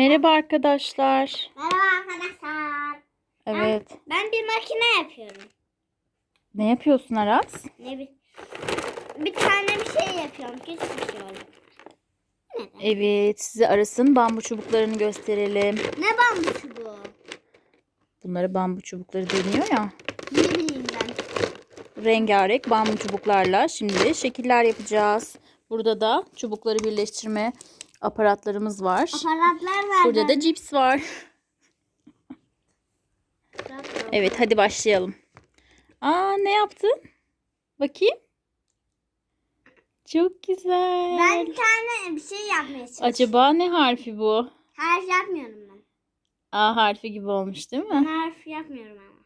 Merhaba arkadaşlar. Merhaba arkadaşlar. Evet. Ben bir makine yapıyorum. Ne yapıyorsun Aras? Ne bir bir tane bir şey yapıyorum. Küçük bir şey oldu. Evet, size Aras'ın bambu çubuklarını gösterelim. Ne bambu çubuğu? Bunları bambu çubukları deniyor ya. Ne bileyim ben. Rengarenk bambu çubuklarla şimdi şekiller yapacağız. Burada da çubukları birleştirme aparatlarımız var. Aparatlar var. Burada da cips var. Evet, hadi başlayalım. Aa, ne yaptın? Bakayım. Çok güzel. Ben bir tane bir şey yapmaya çalışıyorum. Acaba ne harfi bu? Harf yapmıyorum ben. A harfi gibi olmuş değil Ben mi? harf yapmıyorum ama.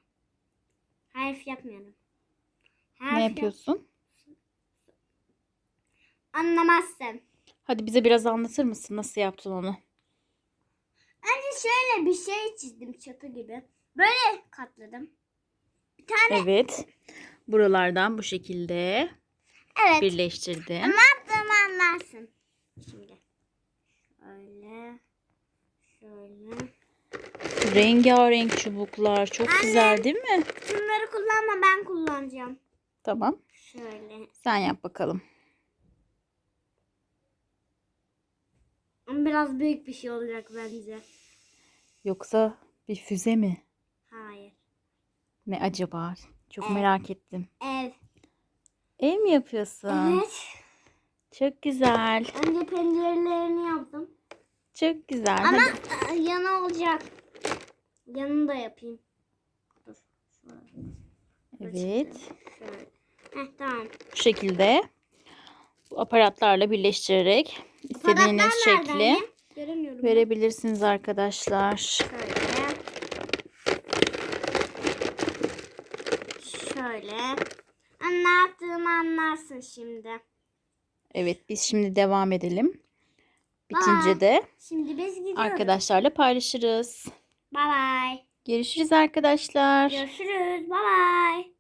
Harf yapmıyorum. Harf Ne yap- yapıyorsun? Anlamazsın. Hadi bize biraz anlatır mısın nasıl yaptın onu? Önce şöyle bir şey çizdim çatı gibi. Böyle katladım. Bir tane Evet. Buralardan bu şekilde evet. birleştirdin. Ama yaptığımı anlarsın. Şimdi. Şöyle. Şöyle. Rengarenk çubuklar. Çok Anne. güzel değil mi? Şunları kullanma ben kullanacağım. Tamam. Şöyle. Sen yap bakalım. Biraz büyük bir şey olacak bence. Yoksa bir füze mi? Hayır. Ne acaba? Çok Evet. merak ettim. Ev. Ev mi yapıyorsun? Evet. Çok güzel. Önce pencerelerini yaptım. Çok güzel. Ama Hadi. e, yana olacak. Yanını da yapayım. Dur. Şöyle. Evet. Şöyle. Heh, tamam. Bu şekilde bu aparatlarla birleştirerek istediğiniz şekli verebilirsiniz arkadaşlar. Şöyle. Şöyle. Ne yaptığımı anlarsın şimdi. Evet biz şimdi devam edelim. Bitince Aa. de Şimdi biz gidiyoruz. arkadaşlarla paylaşırız. Bye bye. Görüşürüz arkadaşlar. Görüşürüz. Bye bye.